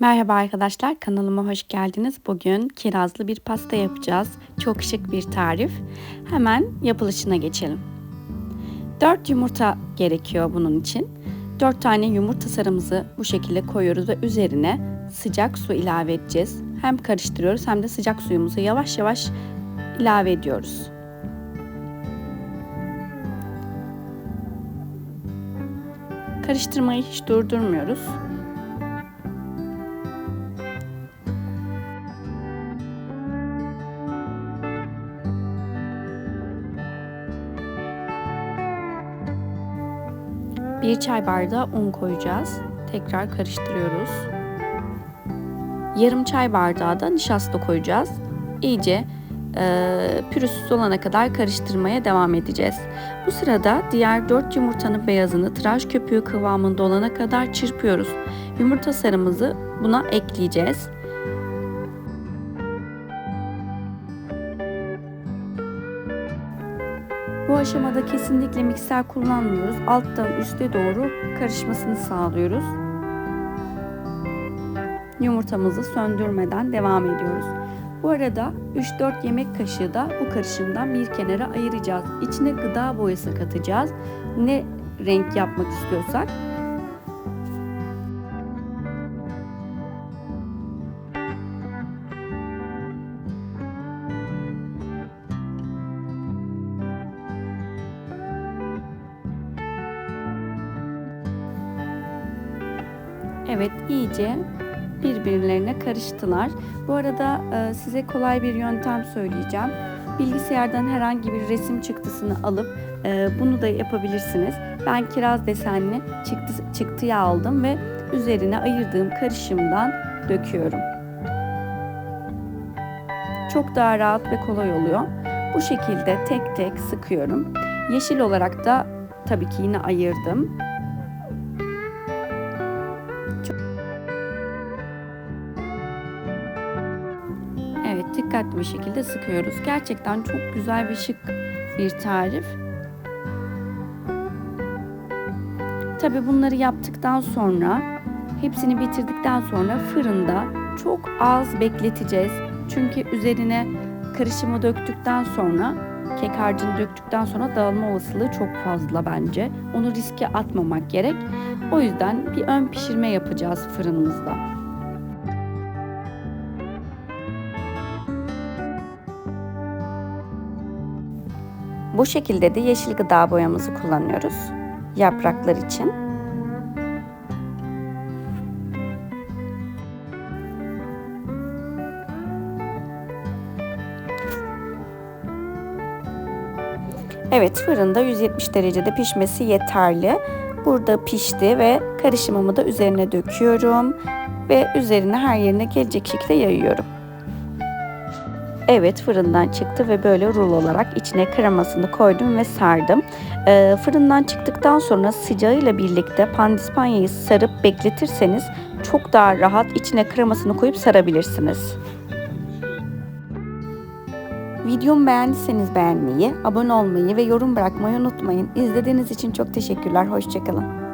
Merhaba arkadaşlar kanalıma hoş geldiniz. Bugün kirazlı bir pasta yapacağız. Çok şık bir tarif. Hemen yapılışına geçelim. 4 yumurta gerekiyor bunun için. 4 tane yumurta sarımızı bu şekilde koyuyoruz ve üzerine sıcak su ilave edeceğiz. Hem karıştırıyoruz hem de sıcak suyumuzu yavaş yavaş ilave ediyoruz. Karıştırmayı hiç durdurmuyoruz. Bir çay bardağı un koyacağız. Tekrar karıştırıyoruz. Yarım çay bardağı da nişasta koyacağız. İyice e, pürüzsüz olana kadar karıştırmaya devam edeceğiz. Bu sırada diğer 4 yumurtanın beyazını tıraş köpüğü kıvamında olana kadar çırpıyoruz. Yumurta sarımızı buna ekleyeceğiz. Bu aşamada kesinlikle mikser kullanmıyoruz. Alttan üste doğru karışmasını sağlıyoruz. Yumurtamızı söndürmeden devam ediyoruz. Bu arada 3-4 yemek kaşığı da bu karışımdan bir kenara ayıracağız. İçine gıda boyası katacağız. Ne renk yapmak istiyorsak Evet iyice birbirlerine karıştılar. Bu arada e, size kolay bir yöntem söyleyeceğim. Bilgisayardan herhangi bir resim çıktısını alıp e, bunu da yapabilirsiniz. Ben kiraz desenli çıktı, çıktıya aldım ve üzerine ayırdığım karışımdan döküyorum. Çok daha rahat ve kolay oluyor. Bu şekilde tek tek sıkıyorum. Yeşil olarak da tabii ki yine ayırdım. Evet dikkatli bir şekilde sıkıyoruz. Gerçekten çok güzel ve şık bir tarif. Tabi bunları yaptıktan sonra hepsini bitirdikten sonra fırında çok az bekleteceğiz. Çünkü üzerine karışımı döktükten sonra kek harcını döktükten sonra dağılma olasılığı çok fazla bence. Onu riske atmamak gerek. O yüzden bir ön pişirme yapacağız fırınımızda. Bu şekilde de yeşil gıda boyamızı kullanıyoruz yapraklar için. Evet fırında 170 derecede pişmesi yeterli. Burada pişti ve karışımımı da üzerine döküyorum ve üzerine her yerine gelecek şekilde yayıyorum. Evet fırından çıktı ve böyle rul olarak içine kremasını koydum ve sardım. Ee, fırından çıktıktan sonra sıcağıyla birlikte pandispanyayı sarıp bekletirseniz çok daha rahat içine kremasını koyup sarabilirsiniz. Videomu beğendiyseniz beğenmeyi, abone olmayı ve yorum bırakmayı unutmayın. İzlediğiniz için çok teşekkürler. Hoşçakalın.